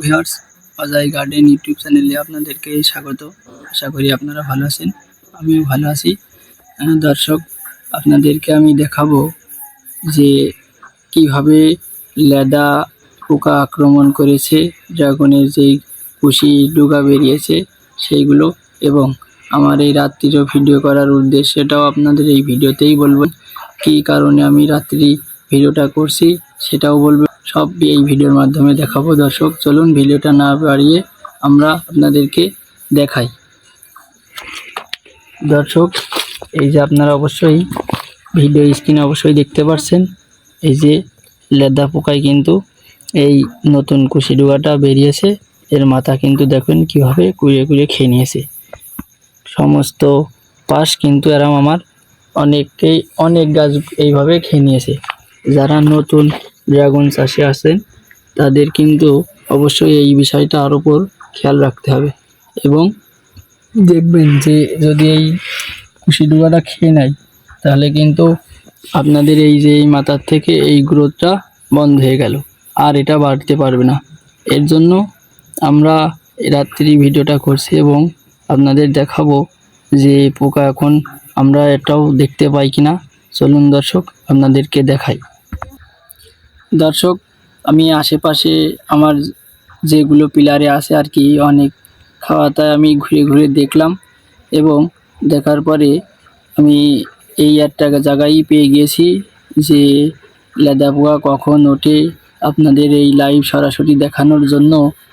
Viewers Ajay garden YouTube চ্যানেলে আপনাদেরকে স্বাগত। আশা করি আপনারা ভালো আছেন, আমিও ভালো আছি। দর্শক, আপনাদেরকে আমি দেখাবো যে কীভাবে লেদা পোকা আক্রমণ করেছে, ড্রাগনের যেই কুশি ডুগা বেরিয়েছে সেইগুলো এবং আমার এই রাত্রিরও ভিডিও করার উদ্দেশ্যটাও আপনাদের এই ভিডিওতেই বলবেন কী কারণে আমি রাত্রি ভিডিওটা করছি সেটাও বলব সব এই ভিডিওর মাধ্যমে দেখাবো। দর্শক, চলুন ভিডিওটা না বাড়িয়ে আমরা আপনাদেরকে দেখাই। দর্শক, এই যে আপনারা অবশ্যই ভিডিও স্ক্রিনে অবশ্যই দেখতে পাচ্ছেন এই যে লেদা পোকায় কিন্তু এই নতুন কুশি ডুগাটা বেরিয়েছে। এর মাথা কিন্তু দেখুন কীভাবে কুড়িয়ে কুড়িয়ে খেয়ে নিয়েছে। সমস্ত পাশ কিন্তু এরম আমার অনেকেই অনেক গাছ এইভাবে খেয়ে নিয়েছে। যারা নতুন ড্রাগন চাষে আছেন তাদের কিন্তু অবশ্যই এই বিষয়টার উপর খেয়াল রাখতে হবে। এবং দেখবেন যে যদি এই কুশি ডুগাটা খেয়ে নেয়, তাহলে কিন্তু আপনাদের এই যে এই মাথার থেকে এই গ্রোথটা বন্ধ হয়ে গেল, আর এটা বাড়তে পারবে না। এর জন্য আমরা রাত্রি ভিডিওটা করছি এবং আপনাদের দেখাবো যে পোকা এখন আমরা এটাও দেখতে পাই কিনা। চলুন দর্শক, আপনাদেরকে দেখাই। দর্শক, আমি আশেপাশে আমার যেগুলো পিলারে আছে আর কি, অনেক খাওয়াতায় আমি ঘুরে ঘুরে দেখলাম এবং দেখার পরে আমি এই একটা জায়গায় পেয়ে গিয়েছি যে লেদা পোকা কখন ওঠে আপনাদের এই লাইভ সরাসরি দেখানোর জন্য।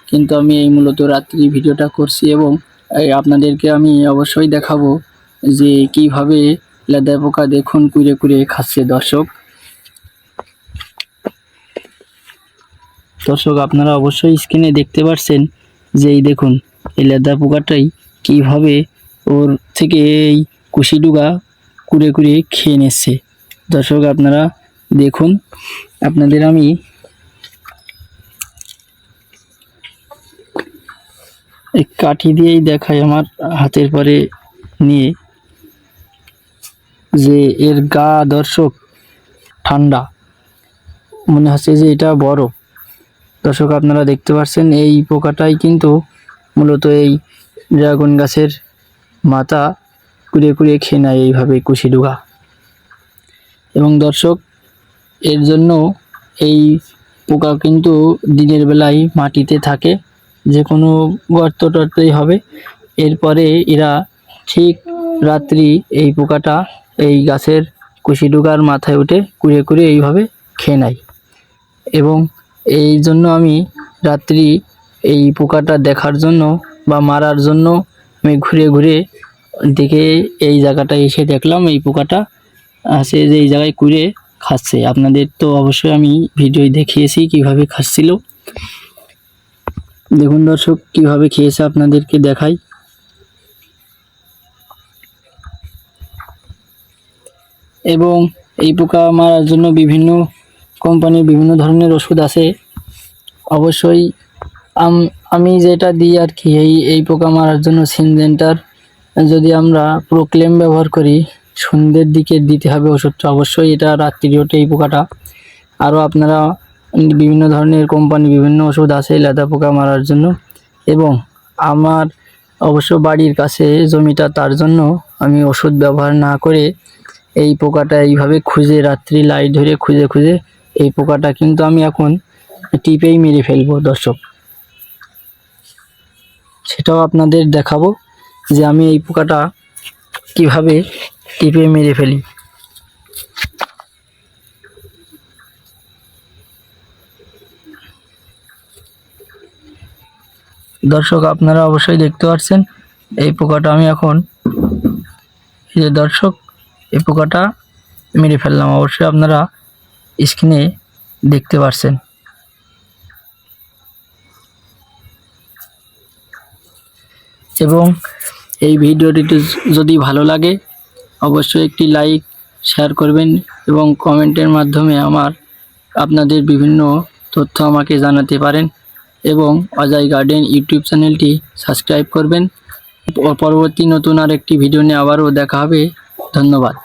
কিন্তু আমি এই মূলত রাত্রি ভিডিওটা করছি এবং আপনাদেরকে আমি অবশ্যই দেখাবো যে কীভাবে লেদা পোকা দেখুন, কুড়ে কুড়ে খাচ্ছে দর্শক। দর্শক, আপনারা অবশ্যই স্ক্রিনে দেখতে পাচ্ছেন যে এই দেখুন, এই লেদা পোকাটাই কীভাবে ওর থেকে এই কুশিডুগা কুড়ে কুড়ে খেয়ে নিচ্ছে। দর্শক, আপনারা দেখুন, আপনাদের আমি এই কাঠি দিয়েই দেখাই আমার হাতের পরে নিয়ে যে এর গা দর্শক ঠান্ডা। মনে হচ্ছে যে এটা বড় দর্শক, আপনারা দেখতে পাচ্ছেন এই পোকাটাই কিন্তু মূলত এই ড্রাগন গাছের মাথা কুড়িয়ে কুড়িয়ে খেয়ে নেয় এইভাবে কুশি ডুগা। এবং দর্শক, এর জন্য এই পোকা কিন্তু দিনের বেলায় মাটিতে থাকে যে কোনো গর্ত টর্তই হবে। এরপরে এরা ঠিক রাত্রি এই পোকাটা এই গাছের কুশি ডুগার মাথায় উঠে কুড়িয়ে কুড়িয়ে এইভাবে খেয়ে নেয়। এবং এই জন্য আমি রাত্রি এই পোকাটা দেখার জন্য বা মারার জন্য আমি ঘুরে ঘুরে দেখে এই জায়গাটায় এসে দেখলাম এই পোকাটা সে যে এই জায়গায় কুড়ে খাচ্ছে। আপনাদের তো অবশ্যই আমি ভিডিও দেখিয়েছি কীভাবে খাচ্ছিল। দেখুন দর্শক, কীভাবে খেয়েছে আপনাদেরকে দেখাই। এবং এই পোকা মারার জন্য বিভিন্ন কোম্পানির বিভিন্ন ধরনের ওষুধ আছে। অবশ্যই আমি যেটা দিই আর কি, এই এই পোকা মারার জন্য সিনজেন্টার। যদি আমরা প্রোক্লেম ব্যবহার করি, সন্ধ্যের দিকে দিতে হবে ওষুধটা। অবশ্যই এটা রাত্রি ওঠে এই পোকাটা। আরও আপনারা বিভিন্ন ধরনের কোম্পানি বিভিন্ন ওষুধ আছে লেদা পোকা মারার জন্য। এবং আমার অবশ্য বাড়ির কাছে জমিটা, তার জন্য আমি ওষুধ ব্যবহার না করে এই পোকাটা এইভাবে খুঁজে রাত্রি লাইট ধরে খুঁজে খুঁজে এই পোকাটা কিন্তু আমি এখন টিপেই মেরে ফেলব, দর্শক। সেটাও আপনাদের দেখাবো যে আমি এই পোকাটা কীভাবে টিপে মেরে ফেলি। দর্শক, আপনারা অবশ্যই দেখতে পাচ্ছেন এই পোকাটা আমি এখন যে দর্শক, এই পোকাটা মেরে ফেললাম। অবশ্যই আপনারা স্ক্রিনে দেখতে পারছেন। এবং এই ভিডিওটি যদি ভালো লাগে, অবশ্যই একটি লাইক, শেয়ার করবেন এবং কমেন্টের মাধ্যমে আমার আপনাদের বিভিন্ন তথ্য আমাকে জানাতে পারেন এবং অজয় গার্ডেন ইউটিউব চ্যানেলটি সাবস্ক্রাইব করবেন। পরবর্তী নতুন আর একটি ভিডিও নিয়ে আবারও দেখা হবে। ধন্যবাদ।